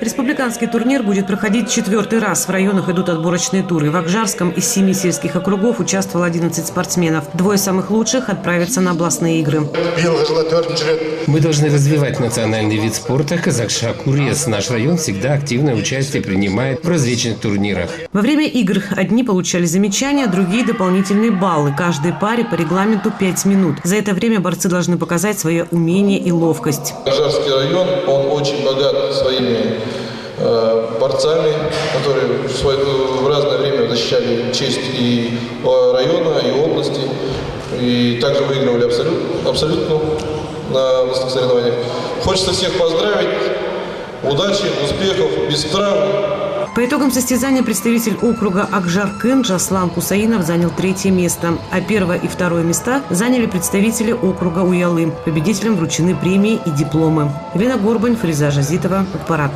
Республиканский турнир будет проходить четвертый раз. В районах идут отборочные туры. В Акжарском из семи сельских округов участвовало 11 спортсменов. Двое самых лучших отправятся на областные игры. Мы должны развивать национальный вид спорта. Казахша Курьес. Наш район всегда активное участие принимает в различных турнирах. Во время игр одни получали замечания, другие – дополнительные баллы. Каждой паре по регламенту 5 минут. За это время борцы должны показать свое умение и ловкость. Ажарский район, он очень богат своими борцами, которые в, разное время защищали честь и э, района, и области, и также выигрывали абсолют, абсолютно на областных соревнованиях. Хочется всех поздравить, удачи, успехов, без травм. По итогам состязания представитель округа Акжар-Кын Жаслан Кусаинов занял третье место, а первое и второе места заняли представители округа Уялы. Победителям вручены премии и дипломы. Лена Горбань, Фариза Жазитова, Акпарат.